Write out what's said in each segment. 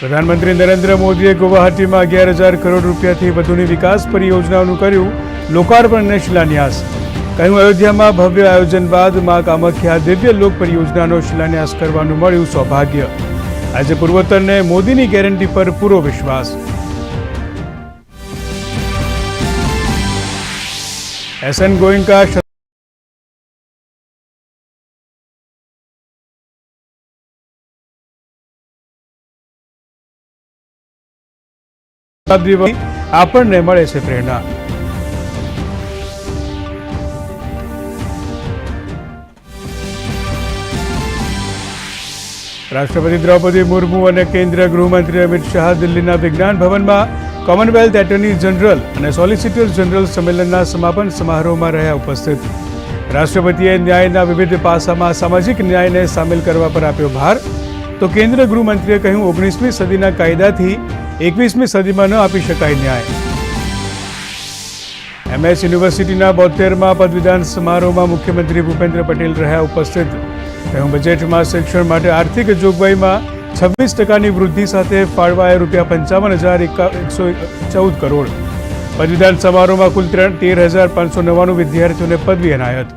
પ્રધાનમંત્રી નરેન્દ્ર મોદીએ ગુવાહાટીમાં અગિયાર હજાર કરોડ રૂપિયાથી વધુની વિકાસ પરિયોજનાઓનું કર્યું. લોકાર્પણ અને શિલાન્યાસ. કહ્યું, અયોધ્યામાં ભવ્ય આયોજન બાદ મા કામાખ્યા દિવ્ય લોક પરિયોજનાનો શિલાન્યાસ કરવાનું મળ્યું સૌભાગ્ય. આજે પૂર્વોત્તરને મોદીની ગેરંટી પર પૂરો વિશ્વાસ. એસએન ગોયંકા શતાબ્દી આપણને મળે છે પ્રેરણા. રાષ્ટ્રપતિ દ્રૌપદી મુર્મુ અને કેન્દ્રીય ગૃહમંત્રી અમિત શાહ દિલ્હીના વિજ્ઞાન ભવનમાં કોમનવેલ્થ એટર્ની જનરલ અને સોલિસિટર જનરલ સંમેલનના સમાપન સમારોહમાં રહ્યા ઉપસ્થિત. રાષ્ટ્રપતિએ ન્યાયના વિવિધ પાસામાં સામાજિક ન્યાયને સામેલ કરવા પર આપ્યો ભાર. તો કેન્દ્રીય ગૃહમંત્રીએ કહ્યું, ઓગણીસમી સદીના કાયદાથી એકવીસમી સદીમાં ન આપી શકાય ન્યાય. એમએસ યુનિવર્સિટીના બોતેરમાં પદવીદાન સમારોહમાં મુખ્યમંત્રી ભૂપેન્દ્ર પટેલ રહ્યા ઉપસ્થિત. કહ્યું બજેટમાં શિક્ષણ માટે આર્થિક જોગવાઈમાં છવ્વીસ ટકાની વૃદ્ધિ સાથે ફાળવાયા રૂપિયા પંચાવન હજાર એકસો ચૌદ કરોડ. પદવીદાન સમારોહમાં કુલ ત્રણ તેર હજાર પાંચસો નવ્વાણું વિદ્યાર્થીઓને પદવી એનાયત.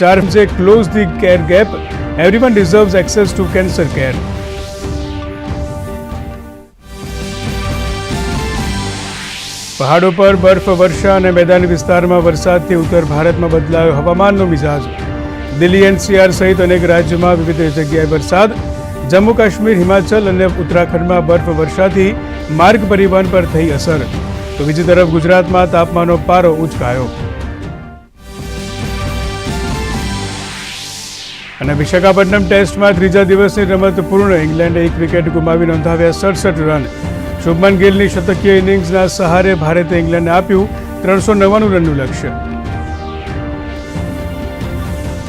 ચાર છે close the care gap everyone deserves access to cancer care પહાડો પર બર્ફ, વર્ષા અને મેદાની વિસ્તારમાં વરસાદથી ઉત્તર ભારતમાં બદલાયો હવામાનનો મિજાજ. દિલ્હી એનસીઆર સહિત અનેક રાજ્યોમાં વિવિધ જગ્યાએ વરસાદ. જમ્મુ કાશ્મીર, હિમાચલ અને ઉત્તરાખંડમાં બર્ફ, વર્ષાથી માર્ગ પરિવહન પર થઈ અસર. તો બીજી તરફ ગુજરાતમાં તાપમાનનો પારો ઉચકાયો. અને વિશાખાપટ્ટનમ ટેસ્ટમાં ત્રીજા દિવસની રમત પૂર્ણ. ઇંગ્લેન્ડે એક વિકેટ ગુમાવી નોંધાવ્યા સડસઠ રન. શુભમન ગિલની શતકીય ઇનિંગ્સના સહારે ભારતે ઇંગ્લેન્ડને આપ્યું ત્રણસો નવ્વાણું રનનું લક્ષ્ય.